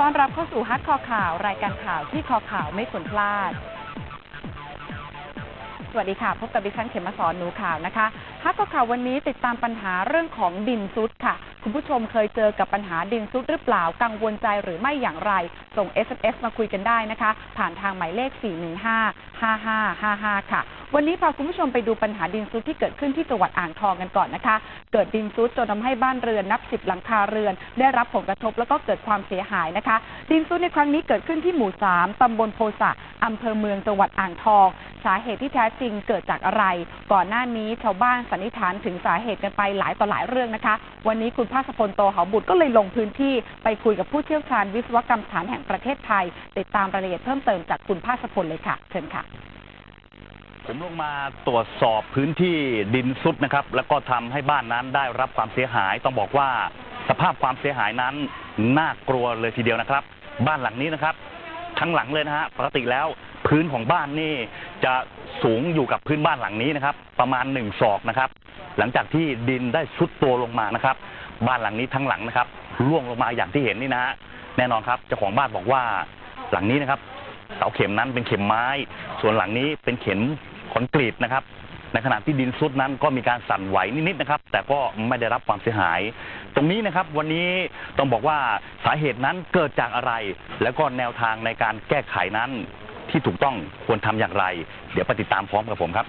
ต้อนรับเข้าสู่ฮัทคอข่าว รายการข่าวที่คอข่าวไม่ควรพลาด สวัสดีค่ะ พบกับดิฉันเขมสอนหนูข่าวนะคะฮัทคอข่าววันนี้ติดตามปัญหาเรื่องของดินซุดค่ะ คุณผู้ชมเคยเจอกับปัญหาดินซุดหรือเปล่า กังวลใจหรือไม่อย่างไร ส่ง SMS มาคุยกันได้นะคะ ผ่านทางหมายเลข 415 5555 ค่ะ วันนี้พาคุณผู้ชมไปดูปัญหาดินซุดที่เกิดขึ้นที่จังหวัดอ่างทองกันก่อนนะคะ เกิดดินซุดจนทำให้บ้านเรือนนับสิบหลังคาเรือน ได้รับผลกระทบแล้วก็เกิดความเสียหายนะคะ ดินซุดในครั้งนี้เกิดขึ้นที่หมู่3ตำบลโพสะอำเภอเมืองจังหวัดอ่างทอง สาเหตุที่แท้จริงเกิดจากอะไร ก่อนหน้านี้ชาวบ้านสันนิษฐานถึงสาเหตุกันไปหลายต่อหลายเรื่องนะคะ วันนี้คุณภาสพลโตเหาบุตรก็เลยลงพื้นที่ไปคุยกับผู้เชี่ยวชาญวิศวกรรมสถานแห่งประเทศไทย ติดตามรายละเอียดเพิ่มเติมจากคุณภาสพลเลยค่ะ เชิญค่ะ ผมลงมาตรวจสอบพื้นที่ดินซุดนะครับ แล้วก็ทำให้บ้านนั้นได้รับความเสียหาย ต้องบอกว่าสภาพความเสียหายนั้นน่ากลัวเลยทีเดียวนะครับ บ้านหลังนี้นะครับ ทั้งหลังเลยนะฮะปกติแล้วพื้นของบ้านนี่จะสูงอยู่กับพื้นบ้านหลังนี้นะครับ ประมาณหนึ่งศอกนะครับ หลังจากที่ดินได้ชุดตัวลงมานะครับ บ้านหลังนี้ทั้งหลังนะครับร่วงลงมาอย่างที่เห็นนี่นะฮะแน่นอนครับเจ้าของบ้านบอกว่าหลังนี้นะครับเสาเข็มนั้นเป็นเข็มไม้ ส่วนหลังนี้เป็นเข็ม อนกรีตนะครับ ในขณะที่ดินซุดนั้นก็มีการสั่นไหวนิดๆนะครับ แต่ก็ไม่ได้รับความเสียหาย ตรงนี้นะครับวันนี้ต้องบอกว่าสาเหตุนั้นเกิดจากอะไร แล้วก็แนวทางในการแก้ไขนั้นที่ถูกต้องควรทำอย่างไร เดี๋ยวไปติดตามพร้อมกับผมครับ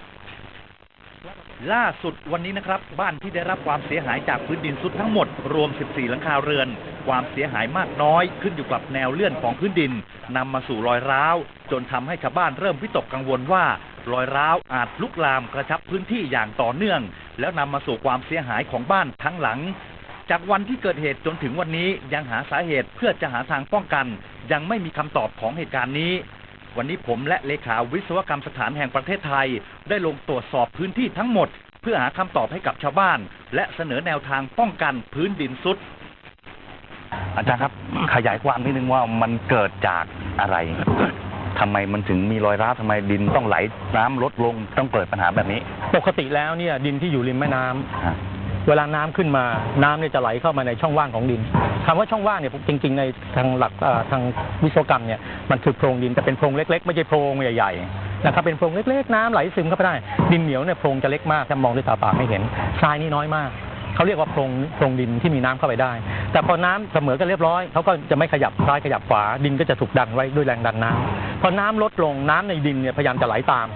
ล่าสุดวันนี้นะครับ บ้านที่ได้รับความเสียหายจากพื้นดินสุดทั้งหมด รวม 14 หลังคาเรือน ความเสียหายมากน้อย ขึ้นอยู่กับแนวเลื่อนของพื้นดินนำมาสู่รอยร้าว จนทำให้ชาวบ้านเริ่มวิตกกังวลว่ารอยร้าวอาจลุกลามกระชับพื้นที่อย่างต่อเนื่อง แล้วนำมาสู่ความเสียหายของบ้านทั้งหลัง จากวันที่เกิดเหตุจนถึงวันนี้ยังหาสาเหตุเพื่อจะหาทางป้องกัน ยังไม่มีคำตอบของเหตุการณ์นี้ วันนี้ผมและเลขาวิศวกรรมสถานแห่งประเทศไทย ได้ลงตรวจสอบพื้นที่ทั้งหมด เพื่อหาคำตอบให้กับชาวบ้าน และเสนอแนวทางป้องกันพื้นดินซุด อาจารย์ครับ ขยายความนิดนึงว่ามันเกิดจากอะไรทำไมมันถึงมีรอยร้าวทำไมดินต้องไหลน้ำลดลงต้องเกิดปัญหาแบบนี้ ปกติแล้วเนี่ยดินที่อยู่ริมแม่น้ำฮะ เวลาน้ำขึ้นมาน้ำเนี่ยจะไหลเข้ามาในช่องว่างของดินคำว่าช่องว่างเนี่ยจริง ๆ ในทางหลักทางวิศวกรรมเนี่ยมันคือโพรงดินแต่เป็นโพรงเล็ก ๆ ไม่ใช่โพรงใหญ่ๆนะครับเป็นโพรงเล็กๆน้ำไหลซึมเข้าไปได้ ดินเหนียวเนี่ยโพรงจะเล็กมากถ้ามองด้วยตาเปล่าไม่เห็นทรายนี่น้อยมากเขาเรียกว่าโพรงโพรงดินที่มีน้ำเข้าไปได้ แต่พอน้ำเสมอกันเรียบร้อยเขาก็จะไม่ขยับซ้ายขยับขวาดินก็จะถูกดันไว้ด้วยแรงดันน้ำพอน้ำลดลงน้ำในดินเนี่ยพยายามจะไหลตาม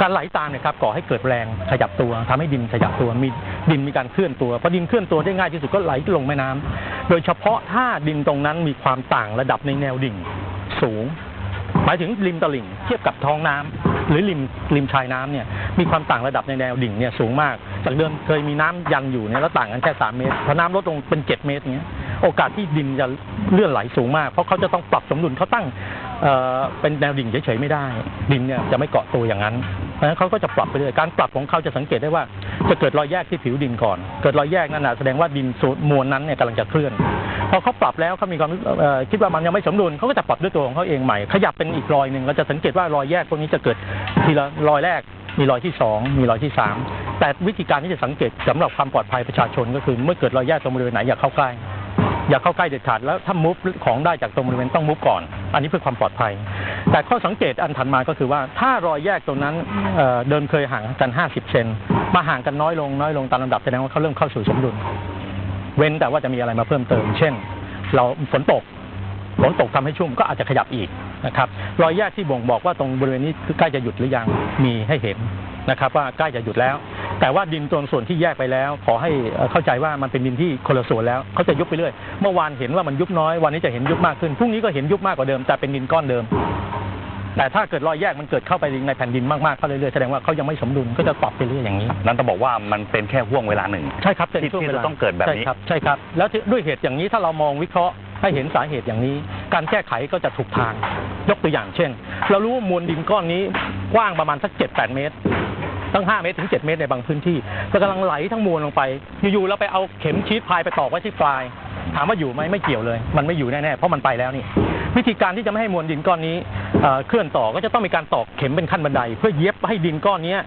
การไหลตามเนี่ยครับก่อให้เกิดแรงขยับตัวทำให้ดินขยับตัวมีดินมีการเคลื่อนตัวพอดินเคลื่อนตัวได้ง่ายที่สุดก็ไหลลงแม่น้ำโดยเฉพาะถ้าดินตรงนั้นมีความต่างระดับในแนวดิ่งสูง หมายถึงริมตลิ่งเทียบกับท้องน้ำหรือริมริมชายน้ำเนี่ยมีความต่างระดับในแนวดิ่งเนี่ยสูงมากจากเดิมเคยมีน้ำยันอยู่เนี่ยแล้วต่างกันแค่สามเมตรพอน้ำลดลงเป็นเจ็ดเมตรเนี้ยโอกาสที่ดินจะเลื่อนไหลสูงมาก เพราะเขาจะต้องปรับสมดุลเขาตั้ง เอ่อเป็นแนวดิ่งเฉยๆไม่ได้ ดินเนี่ยจะไม่เกาะตัวอย่างนั้นเพราะฉะนั้นเขาก็จะปรับไปเรื่อยการปรับของเขาจะสังเกตได้ว่า จะเกิดรอยแยกที่ผิวดินก่อน เกิดรอยแยกนั่นนะแสดงว่าดินสูมวลนั้นเนี่ยกำลังจะเคลื่อนพอเขาปรับแล้วเขามีความเอ่อคิดว่ามันยังไม่สมดุลเขาก็จะปรับด้วยตัวของเขาเองใหม่ ขยับเป็นอีกรอยหนึ่งเราจะสังเกตว่ารอยแยกพวกนี้จะเกิดทีละรอยแรกมีรอยที่สองมีรอยที่สามแต่วิธีการที่จะสังเกตสำหรับความปลอดภัยประชาชนก็คือเมื่อเกิดรอยแยกตรงบริเวณไหนอย่าเข้าใกล้ อย่าเข้าใกล้เด็ดขาดแล้วถ้ามุฟของได้จากตรงบริเวณต้องมุฟก่อน อันนี้เพื่อความปลอดภัย แต่ข้อสังเกตอันถัดมาก็คือว่าถ้ารอยแยกตรงนั้นเเดิมเคยห่างกัน 50 เซนมาห่างกันน้อยลงน้อยลงตามลำดับแสดงว่าเขาเริ่มเข้าสู่สมดุล เว้นแต่ว่าจะมีอะไรมาเพิ่มเติม เช่น เราฝนตกฝนตกทำให้ชุ่มก็อาจจะขยับอีกนะครับรอยแยกที่บ่งบอกว่าตรงบริเวณนี้ใกล้จะหยุดหรือยังมีให้เห็นนะครับ ว่าใกล้จะหยุดแล้ว แต่ว่าดินตรงส่วนที่แยกไปแล้ว ขอให้เอ่อเข้าใจว่ามันเป็นดินที่คนละส่วนแล้วเขาจะยุบไปเรื่อยเมื่อวานเห็นว่ามันยุบน้อยวันนี้จะเห็นยุบมากขึ้นพรุ่งนี้ก็เห็นยุบมากกว่าเดิมแต่เป็นดินก้อนเดิม แต่ถ้าเกิดรอยแยกมันเกิดเข้าไปในแผ่นดินมากๆเข้าเรื่อยๆแสดงว่าเขายังไม่สมดุลก็จะปรับไปเรื่อยอย่างนี้ นั่นต้องบอกว่ามันเป็นแค่ห่วงเวลาหนึ่งใช่ครับเป็นที่ช่วงที่เวลาจะต้องเกิดแบบนี้ใช่ครับใช่ครับ แล้วที่ด้วยเหตุอย่างนี้ถ้าเรามองวิเคราะห์ให้เห็นสาเหตุอย่างนี้ การแก้ไขก็จะถูกทางยกตัวอย่างเช่น เรารู้ว่ามวลดินก้อนนี้กว้างประมาณสักเจ็ดแปดเมตร ตั้งห้าเมตรถึงเจ็ดเมตรในบางพื้นที่แต่กำลังไหลทั้งมวลลงไป อยู่ๆเราไปเอาเข็มชีสพายไปตอกไว้ที่ปลาย ถามว่าอยู่ไหมไม่เกี่ยวเลย มันไม่อยู่แน่ๆเพราะมันไปแล้วนี่ วิธีการที่จะไม่ให้มวลดินก้อนนี้เอ่อเคลื่อนต่อก็จะต้องมีการตอกเข็มเป็นขั้นบันได เพื่อเย็บให้ดินก้อนเนี้ย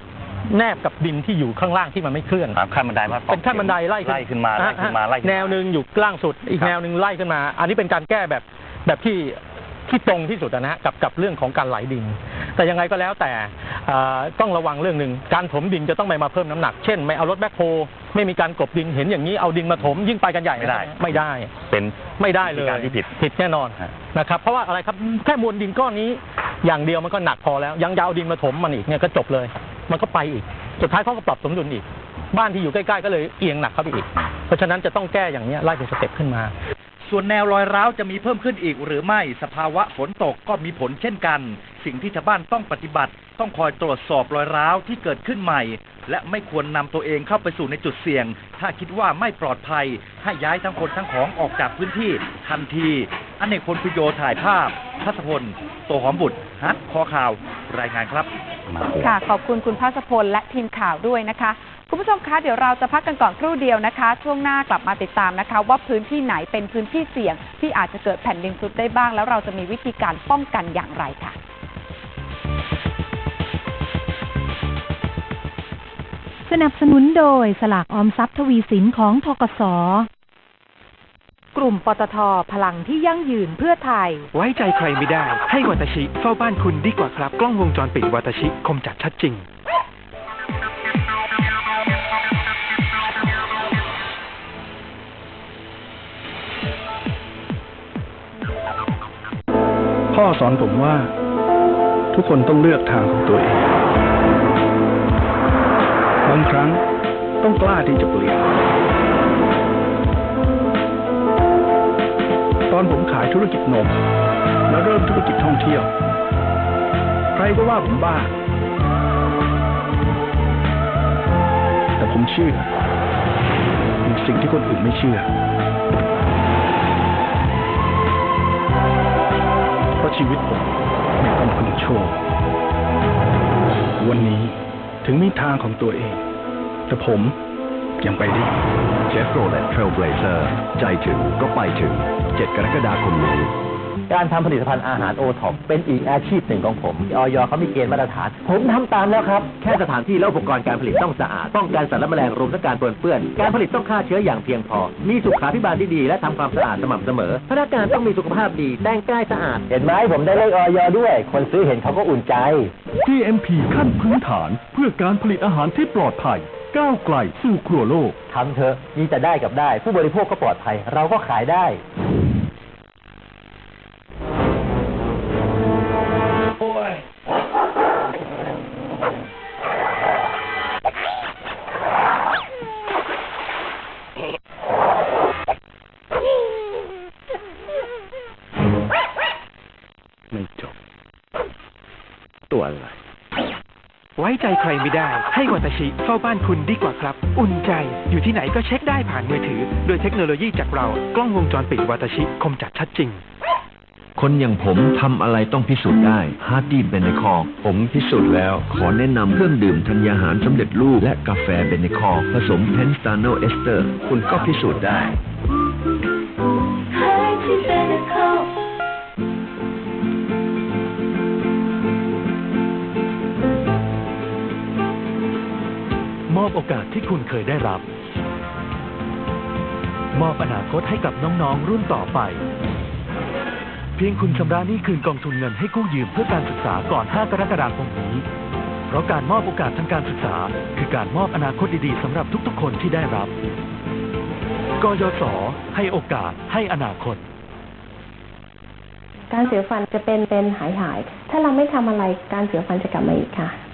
แนบกับดินที่อยู่ข้างล่างที่มันไม่เคลื่อนครับขั้นบันไดมาสองเป็นขั้นบันไดไล่ไล่ขึ้นมาไล่ขึ้นมาไล่ขึ้นมาแนวหนึ่งอยู่ล่างสุด อีกครับแนวหนึ่งไล่ขึ้นมา อันนี้เป็นการแก้แบบแบบที่ที่ตรงที่สุดนะฮะกับกับเรื่องของการไหลดิน แต่ยังไงก็แล้วแต่อ่า ต้องระวังเรื่องหนึ่งการถมดินจะต้องไม่มาเพิ่มน้ำหนัก เช่นไม่เอารถแบ็คโฮไม่มีการกลบดินเห็นอย่างนี้เอาดินมาถมยิ่งไปกันใหญ่ไม่ได้ ไม่ได้เป็นไม่ได้เลยวิธีการที่ผิดผิดแน่นอนฮะนะครับเพราะว่าอะไรครับแค่มวลดินก้อนนี้อย่างเดียวมันก็หนักพอแล้ว ยังยาวดินมาถมมันอีกเนี่ยก็จบเลย มันก็ไปอีก สุดท้ายเขาก็ปรับสมดุลอีก บ้านที่อยู่ใกล้ๆก็เลยเอียงหนักเข้าไปอีก เพราะฉะนั้นจะต้องแก้อย่างเนี้ยไล่เป็นสเต็ปขึ้นมา ส่วนแนวรอยร้าวจะมีเพิ่มขึ้นอีกหรือไม่สภาวะฝนตกก็มีผลเช่นกัน สิ่งที่ชาวบ้านต้องปฏิบัติ ต้องคอยตรวจสอบรอยร้าวที่เกิดขึ้นใหม่ และไม่ควรนำตัวเองเข้าไปสู่ในจุดเสี่ยง ถ้าคิดว่าไม่ปลอดภัย ให้ย้ายทั้งคนทั้งของออกจากพื้นที่ทันทีอเนกพลพิโยถ่ายภาพทัศพลโตหอมบุตรฮัทคอข่าว รายงานครับ มาค่ะ ขอบคุณคุณภาสพลและทีมข่าวด้วยนะคะ คุณผู้ชมคะเดี๋ยวเราจะพักกันก่อนครู่เดียวนะคะ ช่วงหน้ากลับมาติดตามนะคะ ว่าพื้นที่ไหนเป็นพื้นที่เสี่ยง ที่อาจจะเกิดแผ่นดินทรุดได้บ้าง แล้วเราจะมีวิธีการป้องกันอย่างไรค่ะ สนับสนุนโดยสลากออมทรัพย์ทวีสินของทกส กลุ่มปตทพลังที่ยั่งยืนเพื่อไทย ไว้ใจใครไม่ได้ ให้วัตชิเฝ้าบ้านคุณดีกว่าครับ กล้องวงจรปิดวัตชิคมจัดชัดจริง พ่อสอนผมว่า ทุกคนต้องเลือกทางของตัวเองบางครั้งต้องกล้าที่จะเปลี่ยน อนผมขายธุรกิจนม แล้วเริ่มธุรกิจท่องเที่ยว ใครก็ว่าผมบ้า แต่ผมเชื่อในสิ่งที่คนอื่นไม่เชื่อ เพราะชีวิตผมไม่ต้องพึ่งโชควันนี้ถึงมีทางของตัวเอง แต่ผมยังไปได้เชฟโรเลตเทรลเบลเซอร์ใจถึงก็ไปถึง 7 กรกฎาคมนี้ การทำผลิตภัณฑ์อาหารโอท็อปเป็นอีกอาชีพหนึ่งของผมออยเขามีเกณฑ์มาตรฐาน ผมทำตามแล้วครับ แค่สถานที่และอุปกรณ์การผลิตต้องสะอาด ป้องกันสารและแมลงรวมทั้งการปนเปื้อน การผลิตต้องฆ่าเชื้ออย่างเพียงพอ มีสุขาภิบาลที่ดีและทำความสะอาดสม่ำเสมอ พนักงานต้องมีสุขภาพดี แต่งกายสะอาด เห็นไหมผมได้เลขออยด้วย คนซื้อเห็นเขาก็อุ่นใจ GMP ขั้นพื้นฐานเพื่อการผลิตอาหารที่ปลอดภัย ก้าวไกลสู่ครัวโลก ทำเถอะมีแต่ได้กับได้ ผู้บริโภคก็ปลอดภัย เราก็ขายได้ ใจใครไม่ได้ ให้วัตชิเฝ้าบ้านคุณดีกว่าครับ อุ่นใจ อยู่ที่ไหนก็เช็คได้ผ่านมือถือ โดยเทคโนโลยีจากเรา กล้องวงจรปิดวัตชิคมจัดชัดจริง คนอย่างผมทำอะไรต้องพิสูจน์ได้ฮาร์ดดี้เบเนคอร์ผมพิสูจน์แล้ว ขอแนะนำเครื่องดื่มธัญญาหารสำเร็จรูปและกาแฟเบเนคอร์ผสมเพนสตาโนเอสเตอร์ คุณก็พิสูจน์ได้ อบโอกาสที่คุณเคยได้รับ มอบอนาคตให้กับน้องๆ รุ่นต่อไป เพียงคุณชำระหนี้คืนกองทุนเงินให้กู้ยืมเพื่อการศึกษาก่อน 5 กรกฎาคมนี้ เพราะการมอบโอกาสทางการศึกษา คือการมอบอนาคตดีๆสำหรับทุกๆ คนที่ได้รับ กยศ ให้โอกาสให้อนาคตการเสียฟันจะเป็นเป็นหายหาย ถ้าเราไม่ทำอะไรการเสียฟันจะกลับมาอีกค่ะ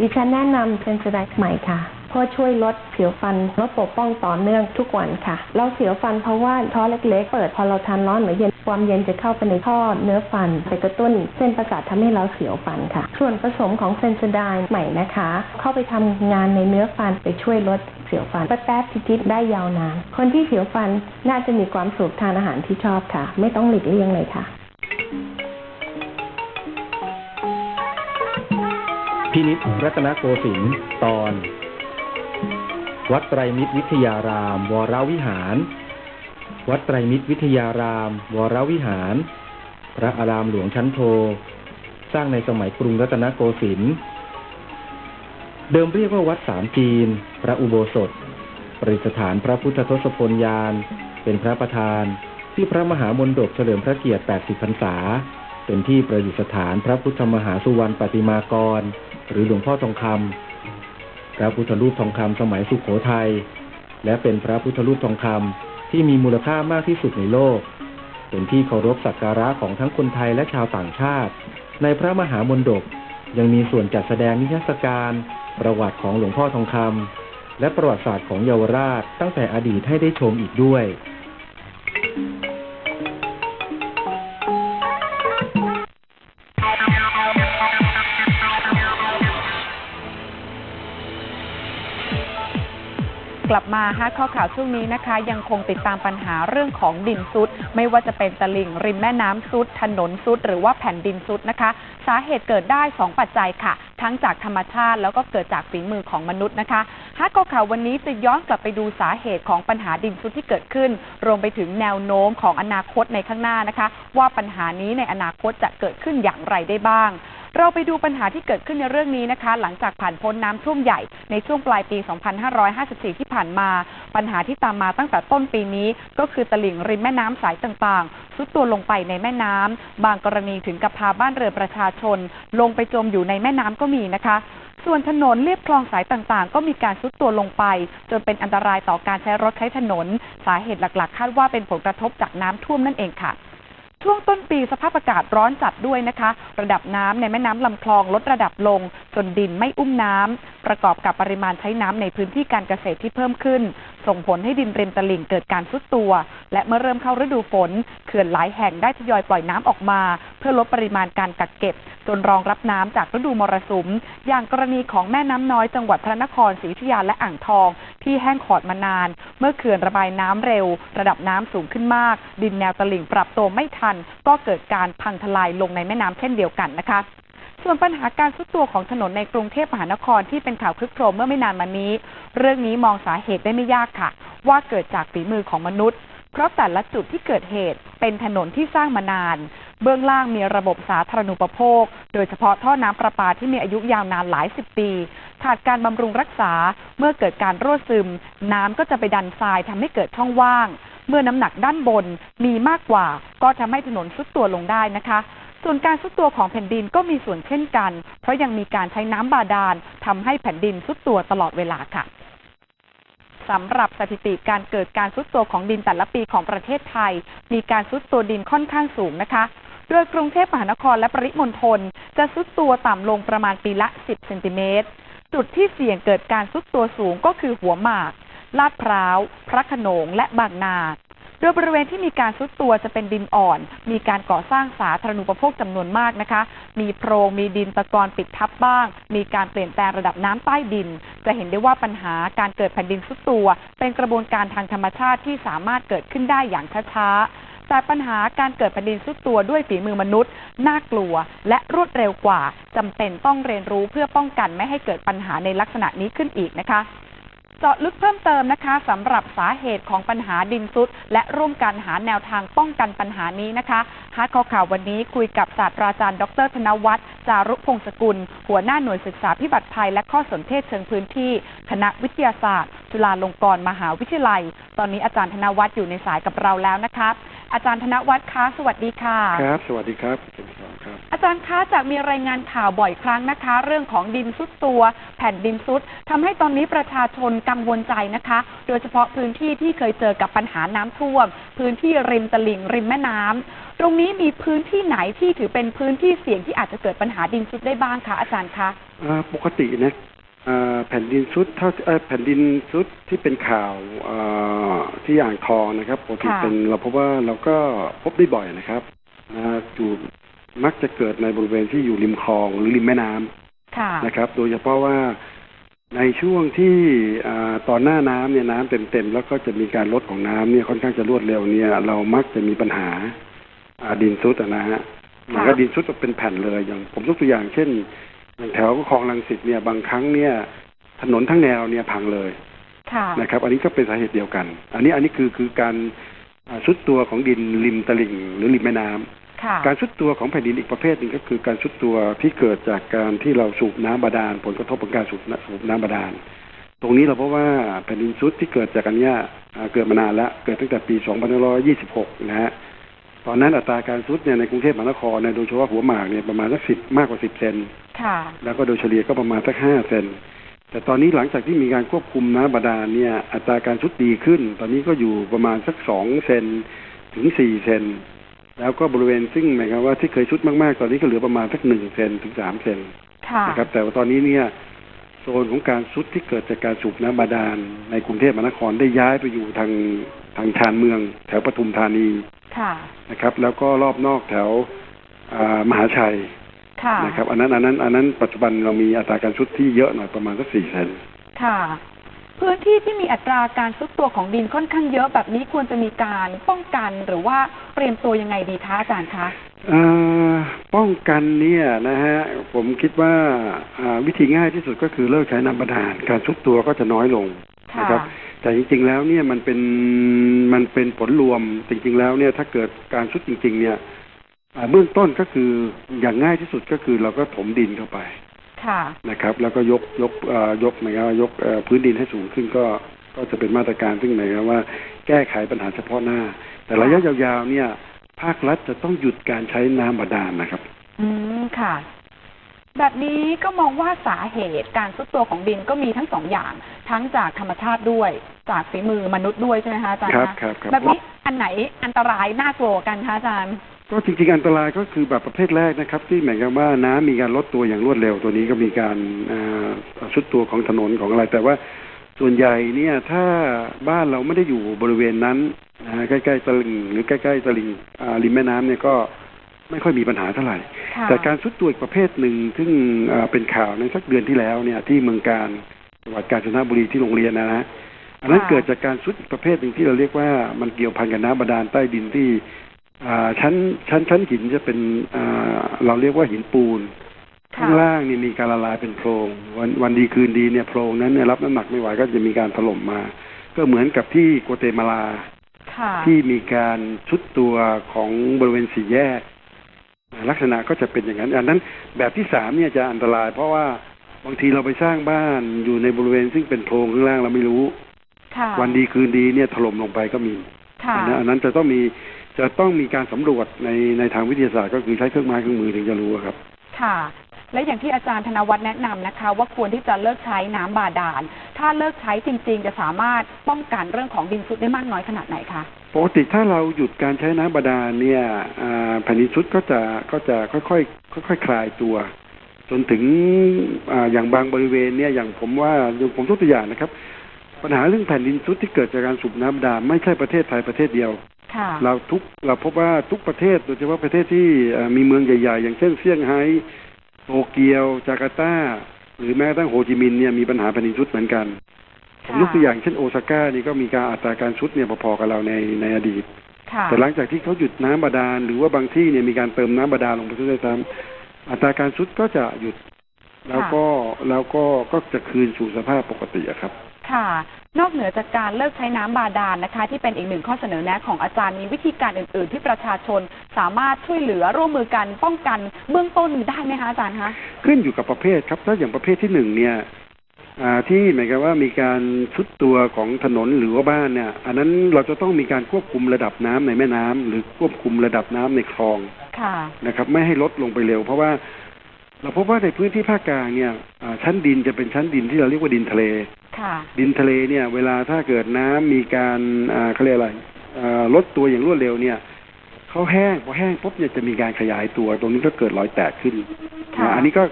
ดิฉันแนะนำเซน o ไดใหม่ค่ะ เพราะช่วยลดเสียวฟันลดปกป้องต่อเนื่องทุกวันค่ะ เราเสียวฟันเพราะว่าท่อเล็ก ๆ เปิดพอเราทานร้อนหรือเย็นความเย็นจะเข้าไปในท่อเนื้อฟันไปกระตุ้น เส้นประสาททำให้เราเสียวฟันค่ะ ส่วนผสมของเซน o ไดใหม่นะคะ เข้าไปทำงานในเนื้อฟันไปช่วยลดเสียวฟันแป๊บๆทิๆได้ยาวนาน คนที่เสียวฟันน่าจะมีความสุขทานอาหารที่ชอบค่ะ ไม่ต้องหลีกเลี่ยงเลยค่ะ พินิจรัตนโกสินทร์ตอน วัดไตรมิตรวิทยาราม วรวิหาร วัดไตรมิตรวิทยาราม วรวิหาร พระอารามหลวงชั้นโท สร้างในสมัยกรุงรัตนโกสินทร์เดิมเรียกว่าวัดสามจีน พระอุโบสถ ประดิษฐานพระพุทธทศพลยาน เป็นพระประธานที่พระมหามนดบเฉลิมพระเกียรติ 80 พรรษา เป็นที่ประดิษฐานพระพุทธมหาสุวรรณปฏิมากร หรือหลวงพ่อทองคำพระพุทธรูปทองคำสมัยสุขโขทัยและเป็นพระพุทธรูปทองคำที่มีมูลค่ามากที่สุดในโลก เป็นที่เคารพสักการะของทั้งคนไทยและชาวต่างชาติ ในพระมหามนดบยังมีส่วนจัดแสดงนิทรรศการ ประวัติของหลวงพ่อทองคำและประวัติศาสตร์ของเยาวราชตั้งแต่อดีตให้ได้ชมอีกด้วย กลับมาฮะข้อข่าวช่วงนี้นะคะ ยังคงติดตามปัญหาเรื่องของดินซุด ไม่ว่าจะเป็นตลิ่งริมแม่น้ำซุด ถนนซุด หรือว่าแผ่นดินซุดนะคะ สาเหตุเกิดได้ 2 ปัจจัยค่ะ ทั้งจากธรรมชาติแล้วก็เกิดจากฝีมือของมนุษย์นะคะฮัทข้อข่าววันนี้จะย้อนกลับไปดูสาเหตุของปัญหาดินซุดที่เกิดขึ้น รวมไปถึงแนวโน้มของอนาคตในข้างหน้านะคะ ว่าปัญหานี้ในอนาคตจะเกิดขึ้นอย่างไรได้บ้าง เราไปดูปัญหาที่เกิดขึ้นในเรื่องนี้นะคะ หลังจากผ่านพ้นน้ำท่วมใหญ่ในช่วงปลายปี 2554 ที่ผ่านมา ปัญหาที่ตามมาตั้งแต่ต้นปีนี้ ก็คือตลิ่งริมแม่น้ำสายต่างๆซุดตัวลงไปในแม่น้ำบางกรณีถึงกับพาบ้านเรือประชาชน ลงไปจมอยู่ในแม่น้ำก็มีนะคะส่วนถนนเลียบคลองสายต่างๆ ก็มีการซุดตัวลงไป จนเป็นอันตรายต่อการใช้รถใช้ถนน สาเหตุหลักๆ คาดว่าเป็นผลกระทบจากน้ำท่วมนั่นเองค่ะ ช่วงต้นปีสภาพอากาศร้อนจัดด้วยนะคะ ระดับน้ำในแม่น้ำลำคลองลดระดับลง จนดินไม่อุ้มน้ำประกอบกับปริมาณใช้น้ำในพื้นที่การเกษตรที่เพิ่มขึ้น ส่งผลให้ดินริมตลิ่งเกิดการทรุดตัว และเมื่อเริ่มเข้าฤดูฝน เขื่อนหลายแห่งได้ทยอยปล่อยน้ำออกมา เพื่อลดปริมาณการกักเก็บ จนรองรับน้ำจากฤดูมรสุม อย่างกรณีของแม่น้ำน้อยจังหวัดพระนครศรีอยุธยาและอ่างทอง ที่แห้งขอดมานาน เมื่อเขื่อนระบายน้ำเร็ว ระดับน้ำสูงขึ้นมาก ดินแนวตลิ่งปรับตัวไม่ทัน ก็เกิดการพังทลายลงในแม่น้ำเช่นเดียวกันนะคะส่วนปัญหาการทรุดตัวของถนนในกรุงเทพมหานครที่เป็นข่าวคลึกโครมเมื่อไม่นานมานี้ เรื่องนี้มองสาเหตุได้ไม่ยากค่ะ ว่าเกิดจากฝีมือของมนุษย์ เพราะแต่ละจุดที่เกิดเหตุเป็นถนนที่สร้างมานาน เบื้องล่างมีระบบสาธารณูปโภค โดยเฉพาะท่อน้ำประปาที่มีอายุยาวนานหลายสิบปี ขาดการบำรุงรักษา เมื่อเกิดการรั่วซึม น้ำก็จะไปดันทรายทำให้เกิดช่องว่าง เมื่อน้ำหนักด้านบนมีมากกว่า ก็ทำให้ถนนทรุดตัวลงได้นะคะส่วนการทรุดตัวของแผ่นดินก็มีส่วนเช่นกัน เพราะยังมีการใช้น้ำบาดาลทำให้แผ่นดินทรุดตัวตลอดเวลาค่ะสำหรับสถิติการเกิดการทรุดตัวของดินแต่ละปีของประเทศไทย มีการทรุดตัวดินค่อนข้างสูงนะคะ โดยกรุงเทพมหานครและปริมณฑลจะทรุดตัวต่ำลงประมาณปีละ 10 เซนติเมตร จุดที่เสี่ยงเกิดการทรุดตัวสูงก็คือหัวหมาก ลาดพร้าว พระขนง และบางนา โดยบริเวณที่มีการทรุดตัวจะเป็นดินอ่อน มีการก่อสร้างสาธารณูปโภคจำนวนมากนะคะ มีโพรง มีดินตะกอนปิดทับบ้าง มีการเปลี่ยนแปลงระดับน้ำใต้ดิน จะเห็นได้ว่าปัญหาการเกิดแผ่นดินทรุดตัว เป็นกระบวนการทางธรรมชาติที่สามารถเกิดขึ้นได้อย่างช้าๆ แต่ปัญหาการเกิดแผ่นดินทรุดตัวด้วยฝีมือมนุษย์ น่ากลัว และรวดเร็วกว่าจำเป็นต้องเรียนรู้เพื่อป้องกันไม่ให้เกิดปัญหาในลักษณะนี้ขึ้นอีกนะคะเจาะลึกเพิ่มเติมนะคะสำหรับสาเหตุของปัญหาดินซุด และร่วมกันหาแนวทางป้องกันปัญหานี้นะคะฮาร์ดคอข่าววันนี้คุยกับศาสตราจารย์ ดรธนวัฒน์จารุพงศกุล หัวหน้าหน่วยศึกษาพิบัติภัย และข้อสนเทศเชิงพื้นที่ คณะวิทยาศาสตร์ จุฬาลงกรณ์มหาวิทยาลัย ตอนนี้อาจารย์ธนวัฒน์อยู่ในสายกับเราแล้วนะคะ อาจารย์ธนวัฒน์คะสวัสดีค่ะ ครับ สวัสดีครับคุณสองครับ อาจารย์คะจากมีรายงานข่าวบ่อยครั้งนะคะ เรื่องของดินซุดตัว แผ่นดินซุดทำให้ตอนนี้ประชาชนกังวลใจนะคะ โดยเฉพาะพื้นที่ที่เคยเจอกับปัญหาน้ำท่วม พื้นที่ริมตลิ่งริมแม่น้ำตรงนี้มีพื้นที่ไหนที่ถือเป็นพื้นที่เสี่ยงที่อาจจะเกิดปัญหาดินซุดได้บ้างคะอาจารย์คะอ่าปกตินะอ่า แผ่นดินซุดเท่าเอ่อแผ่นดินซุดที่เป็นข่าวอ่าที่อ่างทองนะครับปกติค่ะเป็นเราพบว่าเราก็พบได้บ่อยนะครับนะอยู่มักจะเกิดในบริเวณที่อยู่ริมคลองหรือริมแม่น้ำค่ะนะครับ โดยเฉพาะว่าในช่วงที่อ่าตอนหน้าน้ำเนี่ยน้ำเต็มๆแล้วก็จะมีการลดของน้ำเนี่ยค่อนข้างจะรวดเร็วเนี่ย เรามักจะมีปัญหาอ่าดินซุดอะนะฮะเหมือนกับดินซุดเป็นแผ่นเลยอย่าง ผมยกตัวอย่างเช่นอย่าง แถวคลองลังสิตเนี่ยบางครั้งเนี่ยถนนทั้งแนวเนี่ยพังเลยค่ะนะครับ อันนี้ก็เป็นสาเหตุเดียวกัน อันนี้อันนี้คือคือการอ่าซุดตัวของดินริมตลิ่งหรือริมแม่น้ำค่ะการชุดตัวของแผ่นดินอีกประเภทหนึ่งก็คือการชุดตัวที่เกิดจากการที่เราสูบน้ำบาดาลผลกระทบของการสูบน้ำสูบน้ำบาดาล ตรงนี้เราพบว่าแผ่นดินชุดที่เกิดจากอันเนี้ยอ่าเกิดมานานแล้ว เกิดตั้งแต่ปี 2526 นะฮะ ตอนนั้นอัตราการซุดเนี่ยในกรุงเทพมหานครเนี่ยโดยเฉพาะหัวหมากเนี่ยประมาณสักสิบมากกว่าสิบเซนค่ะแล้วก็โดยเฉลี่ยก็ประมาณสักห้าเซนแต่ตอนนี้หลังจากที่มีการควบคุมน้ำบาดาลเนี่ยอัตราการชุดดีขึ้น ตอนนี้ก็อยู่ประมาณสักสองเซนถึงสี่เซนแล้วก็บริเวณซึ่งหมายความว่าที่เคยชุดมากๆ ตอนนี้ก็เหลือประมาณสักหนึ่งเซนถึงสามเซนค่ะนะครับแต่ว่าตอนนี้เนี่ยโซนของการชุดที่เกิดจากการสูบน้ำบาดาลในกรุงเทพมหานครได้ย้ายไปอยู่ทาง ทางชานเมือง แถวปทุมธานีค่ะนะครับ แล้วก็รอบนอกแถวอ่ามหาชัยค่ะนะครับ อันนั้นอันนั้นอันนั้นปัจจุบันเรามีอัตราการชุดที่เยอะหน่อยประมาณสักสี่เซนค่ะพื้นที่ที่มีอัตราการซุดตัวของดินค่อนข้างเยอะแบบนี้ควรจะมีการป้องกันหรือว่าเตรียมตัวยังไงดีคะอาจารย์คะอ่าป้องกันเนี่ยนะฮะผมคิดว่าอ่าวิธีง่ายที่สุดก็คือเลิกใช้น้ำบาดาลการชุดตัวก็จะน้อยลงค่ะนะครับ แต่จริง ๆ แล้วเนี่ยมันเป็นมันเป็นผลรวมจริง ๆ แล้วเนี่ย ถ้าเกิดการชุดจริง ๆ เนี่ยอ่าเบื้องต้นก็คืออย่างง่ายที่สุดก็คือเราก็ถมดินเข้าไปค่ะนะครับ แล้วก็ยกยกเอ่อยกหมายความว่ายกเอ่อพื้นดินให้สูงขึ้นก็ก็จะเป็นมาตรการซึ่งหมายความว่าแก้ไขปัญหาเฉพาะหน้า แต่ระยะยาวๆเนี่ย ภาครัฐจะต้องหยุดการใช้น้ำบาดาลนะครับ อืมค่ะ แบบนี้ก็มองว่าสาเหตุการซุดตัวของดินก็มีทั้งสองอย่าง ทั้งจากธรรมชาติด้วย จากฝีมือมนุษย์ด้วยใช่ไหมคะอาจารย์ครับคะครับครับ แบบนี้อันไหนอันตรายน่ากลัวกว่ากันคะอาจารย์ ก็จริงๆอันตรายก็คือแบบประเภทแรกนะครับ ที่หมายความว่าน้ำมีการลดตัวอย่างรวดเร็วตัวนี้ก็มีการอ่าชุดตัวของถนนของอะไร แต่ว่าส่วนใหญ่เนี่ยถ้าบ้านเราไม่ได้อยู่บริเวณนั้นนะฮะใกล้ๆตลิ่งหรือใกล้ๆตลิ่งอ่าริมแม่น้ำเนี่ยก็ ไม่ค่อยมีปัญหาเท่าไหร่ค่ะแต่การชุดตัวอีกประเภทหนึ่งซึ่งอ่าเป็นข่าวในสักเดือนที่แล้วเนี่ยที่เมืองการจังหวัดกาญจนบุรีที่โรงเรียนนะฮะอันนั้นค่ะเกิดจากการชุดอีกประเภทหนึ่งที่เราเรียกว่ามันเกี่ยวพันกับน้ำบาดาลใต้ดินที่อ่าชั้นชั้นชั้นหินจะเป็นอ่าเราเรียกว่าหินปูนค่ะข้างล่างนี่มีการละลายเป็นโพรงวันวันดีคืนดีเนี่ยโพรงนั้นเนี่ยรับน้ำหนักไม่ไหวก็จะมีการถล่มมา ก็เหมือนกับที่โกเตมาลาค่ะที่มีการชุดตัวของบริเวณสี่แยกอ่า ลักษณะก็จะเป็นอย่างนั้น อันนั้นแบบที่สามเนี่ยจะอันตราย เพราะว่าบางทีเราไปสร้างบ้านอยู่ในบริเวณซึ่งเป็นโพรงข้างล่างเราไม่รู้ค่ะวันดีคืนดีเนี่ยถล่มลงไปก็มีค่ะอันนั้นอันนั้นจะต้องมีจะต้องมีการสำรวจในในทางวิทยาศาสตร์ก็คือใช้เครื่องไม้เครื่องมือถึงจะรู้อะครับ ค่ะ และอย่างที่อาจารย์ธนวัฒน์แนะนำนะคะ ว่าควรที่จะเลิกใช้น้ำบาดาล ถ้าเลิกใช้จริง ๆ จะสามารถป้องกันเรื่องของดินซุดได้มากน้อยขนาดไหนคะ ปกติถ้าเราหยุดการใช้น้ำบาดาลเนี่ยอ่าแผ่นดินชุดก็จะก็จะค่อยๆค่อยๆคลายตัว จนถึงอาอย่างบางบริเวณเนี่ยอย่างผมว่าอย่างผมยกตัวอย่างนะครับ ปัญหาเรื่องแผ่นดินชุดที่เกิดจากการสูบน้ำบาดาลไม่ใช่ประเทศไทยประเทศเดียวค่ะเราทุกเราพบว่าทุกประเทศโดยเฉพาะประเทศที่เอ่อมีเมืองใหญ่ ๆ อย่างเช่นเซี่ยงไฮ้โตเกียวจาการ์ตาหรือแม้กระทั่งโฮจิมินห์เนี่ยมีปัญหาแผ่นดินชุดเหมือนกัน ผมยกตัวอย่างเช่นโอซาก้านี่ก็มีการอัตราการชุดเนี่ยพอๆกับเราในในอดีตค่ะแต่หลังจากที่เขาหยุดน้ำบาดาลหรือว่าบางที่เนี่ยมีการเติมน้ำบาดาลลงไปด้วยซ้ำอัตราการชุดก็จะหยุด แล้วก็แล้วก็ก็จะคืนสู่สภาพปกติอะครับ ค่ะ นอกเหนือจากการเลิกใช้น้ำบาดาลนะคะ ที่เป็นอีกหนึ่งข้อเสนอแนะของอาจารย์มีวิธีการอื่น ๆ ที่ประชาชนสามารถช่วยเหลือร่วมมือกันป้องกันเบื้องต้นได้ไหมคะอาจารย์คะขึ้นอยู่กับประเภทครับถ้าอย่างประเภทที่หนึ่งเนี่ยอ่า ที่หมายความว่ามีการชุดตัวของถนนหรือว่าบ้านเนี่ย อันนั้นเราจะต้องมีการควบคุมระดับน้ำในแม่น้ำหรือควบคุมระดับน้ำในคลองค่ะนะครับ ไม่ให้ลดลงไปเร็ว เพราะว่า เราพบว่าในพื้นที่ภาคกลางเนี่ยอ่าชั้นดินจะเป็นชั้นดินที่เราเรียกว่าดินทะเลค่ะดินทะเลเนี่ย เวลาถ้าเกิดน้ำมีการอ่าเขาเรียกอะไรอ่าลดตัวอย่างรวดเร็วเนี่ยเขาแห้งพอแห้งปุ๊บเนี่ยจะมีการขยายตัว ตรงนี้ก็เกิดรอยแตกขึ้นค่ะนะอันนี้ก็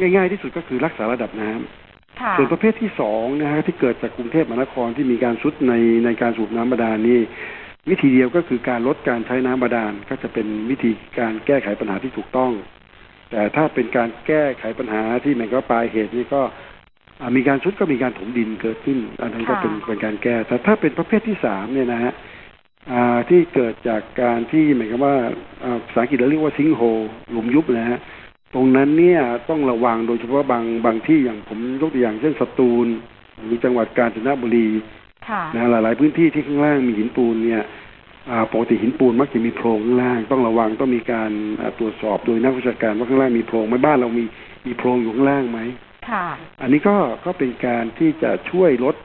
ง่าย ๆที่สุดก็คือรักษาระดับน้ำค่ะ ส่วนประเภทที่สองนะฮะที่เกิดจากกรุงเทพมหานครที่มีการชุดในในการสูบน้ำบาดาลนี่วิธีเดียวก็คือการลดการใช้น้ำบาดาลก็จะเป็นวิธีการแก้ไขปัญหาที่ถูกต้อง แต่ถ้าเป็นการแก้ไขปัญหาที่หมายความว่าปลายเหตุนี่ก็อ่ามีการชุดก็มีการถมดินเกิดขึ้น อันนั้นก็เป็นค่ะเป็นการแก้แต่ถ้าเป็นประเภทที่สามเนี่ยนะฮะอ่าที่เกิดจากการที่หมายความว่าอ่าภาษาอังกฤษเราเรียกว่าซิงโฮหลุมยุบนะฮะ ตรงนั้นเนี่ยต้องระวังโดยเฉพาะบางบางที่อย่างผมยกตัวอย่างเช่นสตูลหรือจังหวัดกาญจนบุรีค่ะนะหลาย ๆ พื้นที่ที่ข้างล่างมีหินปูนเนี่ยอ่าปกติหินปูนมักจะมีโพรงข้างล่าง ต้องระวังต้องมีการอ่าตรวจสอบโดยนักวิชาการว่าข้างล่างมีโพรงไหมบ้านเรามีมีโพรงอยู่ข้างล่างไหมค่ะอันนี้ก็ก็เป็นการที่จะช่วยลด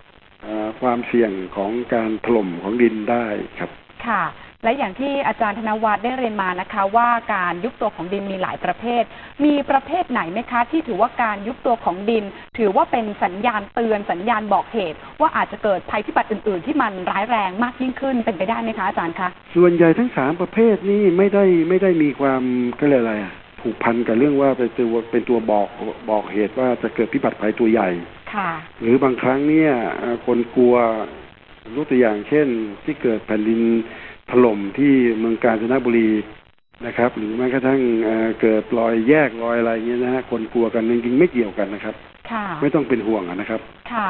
อ่าความเสี่ยงของการถล่มของดินได้ครับ ค่ะ และอย่างที่อาจารย์ธนวัฒน์ได้เรียนมานะคะว่าการยุบตัวของดินมีหลายประเภท มีประเภทไหนไหมคะ ที่ถือว่าการยุบตัวของดิน ถือว่าเป็นสัญญาณเตือนสัญญาณบอกเหตุ ว่าอาจจะเกิดภัยพิบัติอื่น ๆ ที่มันร้ายแรงมากยิ่งขึ้นเป็นไปได้ไหมคะอาจารย์คะส่วนใหญ่ทั้งสามประเภทนี้ไม่ได้ไม่ได้มีความก็เรียกอะไรอะผูกพันกับเรื่องว่าเป็นตัวเป็นตัวบอกบอกเหตุว่าจะเกิดพิบัติภัยตัวใหญ่ค่ะ หรือบางครั้งเนี่ยเอ่อคนกลัวยกตัวอย่างเช่น ที่เกิดแผ่นดิน ถล่มที่เมืองกาญจนบุรีนะครับ หรือแม้กระทั่งเอ่อเกิดรอยแยกรอยอะไรเงี้ยนะฮะคนกลัวกันจริงๆไม่เกี่ยวกันนะครับค่ะไม่ต้องเป็นห่วงอะนะครับ ค่ะ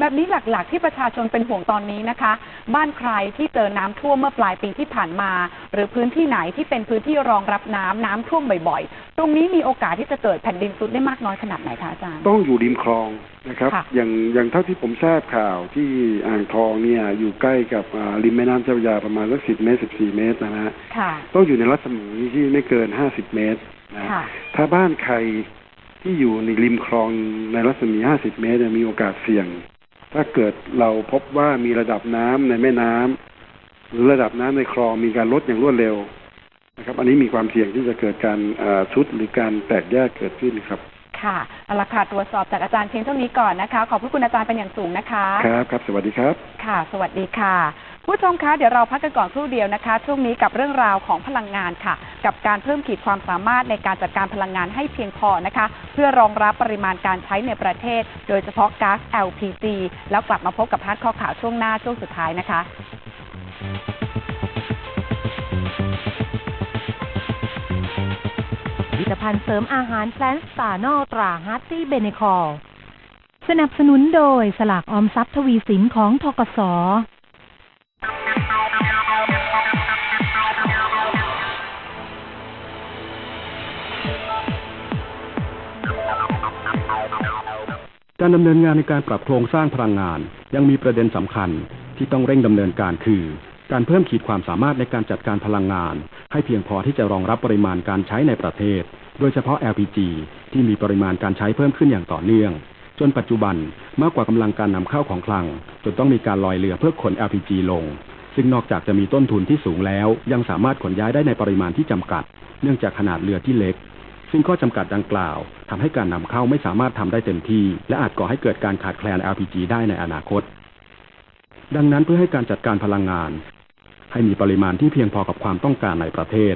แบบนี้หลักๆ ที่ประชาชนเป็นห่วงตอนนี้นะคะ บ้านใครที่เจอน้ำท่วมเมื่อปลายปีที่ผ่านมา หรือพื้นที่ไหนที่เป็นพื้นที่รองรับน้ำน้ำท่วมบ่อยๆ ตรงนี้มีโอกาสที่จะเกิดแผ่นดินทรุดได้มากน้อยขนาดไหนคะอาจารย์ ต้องอยู่ริมคลองนะครับค่ะอย่างอย่างเท่าที่ผมทราบข่าวที่อ่างทองเนี่ยอยู่ใกล้กับอ่าริมแม่น้ำเจ้าพระยาประมาณสักสิบเมตรสิบสี่เมตรนะฮะค่ะต้องอยู่ในรัศมีที่ไม่เกินห้าสิบเมตรนะค่ะถ้าบ้านใครที่อยู่ในริมคลองในรัศมีห้าสิบเมตรเนี่ยมีโอกาสเสี่ยง ถ้าเกิดเราพบว่ามีระดับน้ำในแม่น้ำหรือระดับน้ำในคลองมีการลดอย่างรวดเร็วนะครับ อันนี้มีความเสี่ยงที่จะเกิดการอ่าชุดหรือการแตกแยกเกิดขึ้นครับ ค่ะเอาละค่ะตรวจสอบจากอาจารย์เพียงเท่านี้ก่อนนะคะ ขอบพระคุณอาจารย์เป็นอย่างสูงนะคะ ครับครับ สวัสดีครับ ค่ะ สวัสดีค่ะ ผู้ชมคะเดี๋ยวเราพักกันก่อนครู่เดียวนะคะ ช่วงนี้กับเรื่องราวของพลังงานค่ะ กับการเพิ่มขีดความสามารถในการจัดการพลังงานให้เพียงพอนะคะ เพื่อรองรับปริมาณการใช้ในประเทศ โดยเฉพาะก๊าซ LPG แล้วกลับมาพบกับพัดข้อข่าวช่วงหน้าช่วงสุดท้ายนะคะผลิตภัณฑ์เสริมอาหารแพลนสตาร์นอลตราฮาร์ตี้เบเนคอลสนับสนุนโดยสลากออมทรัพย์ทวีสินของทกส การดำเนินงานในการปรับโครงสร้างพลังงาน ยังมีประเด็นสำคัญที่ต้องเร่งดำเนินการคือ การเพิ่มขีดความสามารถในการจัดการพลังงาน ให้เพียงพอที่จะรองรับปริมาณการใช้ในประเทศ โดยเฉพาะ LPG ที่มีปริมาณการใช้เพิ่มขึ้นอย่างต่อเนื่อง จนปัจจุบันมากกว่ากำลังการนำเข้าของคลัง จนต้องมีการลอยเรือเพื่อขน LPG ลง ซึ่งนอกจากจะมีต้นทุนที่สูงแล้ว ยังสามารถขนย้ายได้ในปริมาณที่จำกัด เนื่องจากขนาดเรือที่เล็ก ซึ่งข้อจำกัดดังกล่าวทำให้การนำเข้าไม่สามารถทำได้เต็มที่ และอาจก่อให้เกิดการขาดแคลน LPG ได้ในอนาคต ดังนั้นเพื่อให้การจัดการพลังงาน ให้มีปริมาณที่เพียงพอกับความต้องการในประเทศ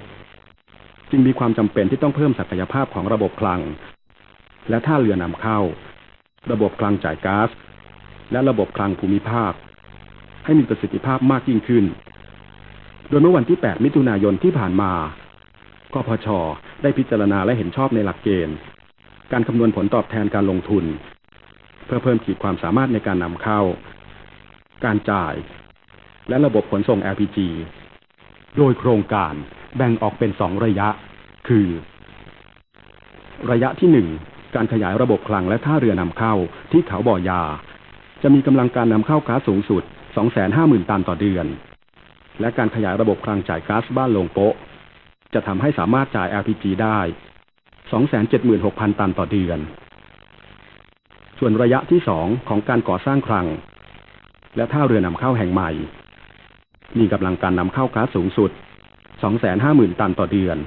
จึงมีความจำเป็นที่ต้องเพิ่มศักยภาพของระบบคลัง และท่าเรือนำเข้า ระบบคลังจ่ายก๊าซและระบบคลังภูมิภาค ให้มีประสิทธิภาพมากยิ่งขึ้น โดยเมื่อวันที่ 8 มิถุนายนที่ผ่านมากพช ได้พิจารณาและเห็นชอบในหลักเกณฑ์ การคำนวณผลตอบแทนการลงทุน เพื่อเพิ่มขีดความสามารถในการนำเข้า การจ่าย และระบบขนส่ง LPG โดยโครงการแบ่งออกเป็นสองระยะ คือ ระยะที่หนึ่งการขยายระบบคลังและท่าเรือนำเข้าที่เขาบ่อยา จะมีกำลังการนำเข้าก๊าซสูงสุด 250,000 ตันต่อเดือน และการขยายระบบคลังจ่ายก๊าซบ้านลงโป๊ะ จะทำให้สามารถจ่าย LPG ได้ 276,000 ตันต่อเดือน ส่วนระยะที่สองของการก่อสร้างคลัง และท่าเรือนำเข้าแห่งใหม่ มีกำลังการนำเข้าก๊าซสูงสุด 250,000 ตันต่อเดือน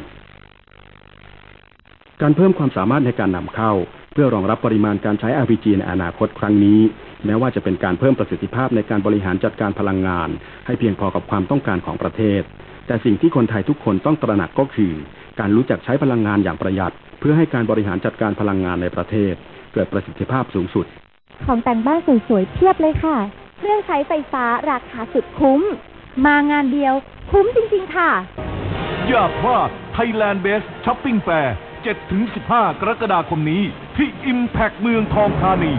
การเพิ่มความสามารถในการนำเข้า เพื่อรองรับปริมาณการใช้ LPG ในอนาคตครั้งนี้ แม้ว่าจะเป็นการเพิ่มประสิทธิภาพในการบริหารจัดการพลังงาน ให้เพียงพอกับความต้องการของประเทศ แต่สิ่งที่คนไทยทุกคนต้องตระหนักก็คือ การรู้จักใช้พลังงานอย่างประหยัด เพื่อให้การบริหารจัดการพลังงานในประเทศ เกิดประสิทธิภาพสูงสุด ของแต่งบ้านสวยๆเพียบเลยค่ะ เครื่องใช้ไฟฟ้าราคาสุดคุ้ม มางานเดียว คุ้มจริงๆค่ะ อย่าพลาด Thailand Best Shopping Fair 7-15 กรกฎาคมนี้ที่ Impact เมืองทองธานี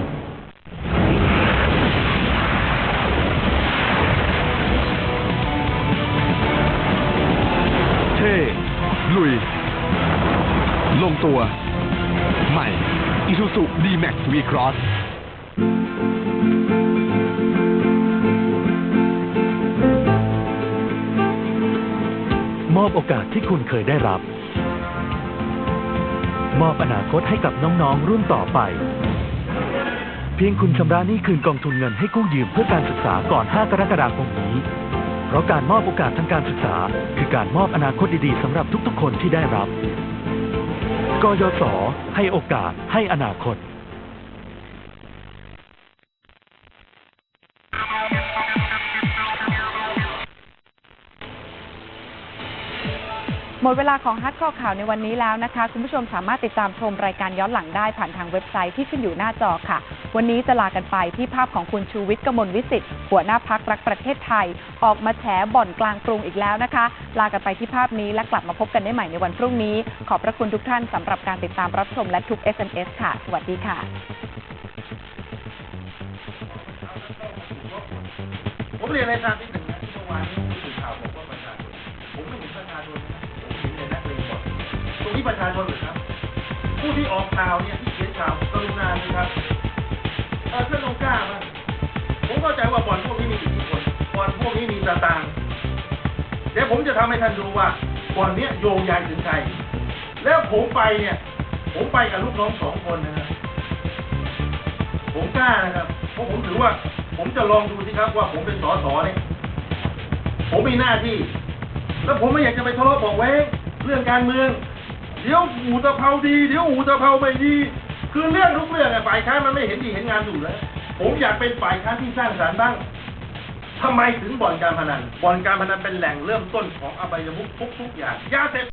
ตัว ใหม่ Isuzu D-Max V-Cross มอบโอกาสที่คุณเคยได้รับ มอบอนาคตให้กับน้องๆ รุ่นต่อไป เพียงคุณชำระหนี้คืนกองทุนเงินให้กู้ยืมเพื่อการศึกษาก่อน 5 กรกฎาคมนี้ เพราะการมอบโอกาสทางการศึกษา คือการมอบอนาคตดีๆสำหรับทุกๆ คนที่ได้รับ กยศให้โอกาสให้อนาคต มดเวลาของฮัทข้อข่าวในวันนี้แล้วนะคะ คุณผู้ชมสามารถติดตามชมรายการย้อนหลังได้ผ่านทางเว็บไซต์ที่ขึ้นอยู่หน้าจอค่ะ วันนี้จะลากันไปที่ภาพของคุณชูวิทย์กมลวิสิทธิ์หัวหน้าพักรักประเทศไทย ออกมาแฉบ่อนกลางกรุงอีกแล้วนะคะ ลากันไปที่ภาพนี้และกลับมาพบกันได้ใหม่ในวันพรุ่งนี้ ขอบพระคุณทุกท่านสำหรับการติดตามรับชมและทุก SMS ค่ะ สวัสดีค่ะผมเรียนให้ทาบนิดหนึ่งนะที่ ประชาชนหรือครับ ผู้ที่ออกข่าวเนี่ยที่เขียนข่าวกรุณานะครับเออท่านต้องกล้าบ้าผมเข้าใจว่าบ่อนพวกนี้มีอิทธิพลบ่อนพวกนี้มีสตางเดี๋ยวผมจะทำให้ท่านดูว่าบ่อนเนี้ยโยงใยถึงใคร แล้วผมไปเนี่ย ผมไปกับลูกน้องสองคนนะครับผมกล้านะครับเพราะผมถือว่า ผมจะลองดูสิครับว่าผมเป็นสสเนี่ยผมมีหน้าที่ แล้วผมไม่อยากจะไปทะเลาะบอกแว้งเรื่องการเมือง เดี๋ยวหูตะเภาดีเดี๋ยวหูตะเภาไม่ดี คือเรื่องทุกเรื่องอะฝ่ายค้านมันไม่เห็นดีเห็นงานอยู่แล้วผมอยากเป็นฝ่ายค้านที่สร้างสรรค์บ้างทำไมถึงบ่อนการพนันบ่อนการพนันเป็นแหล่งเริ่มต้นของอบายมุขทุกๆอย่างยาเสพ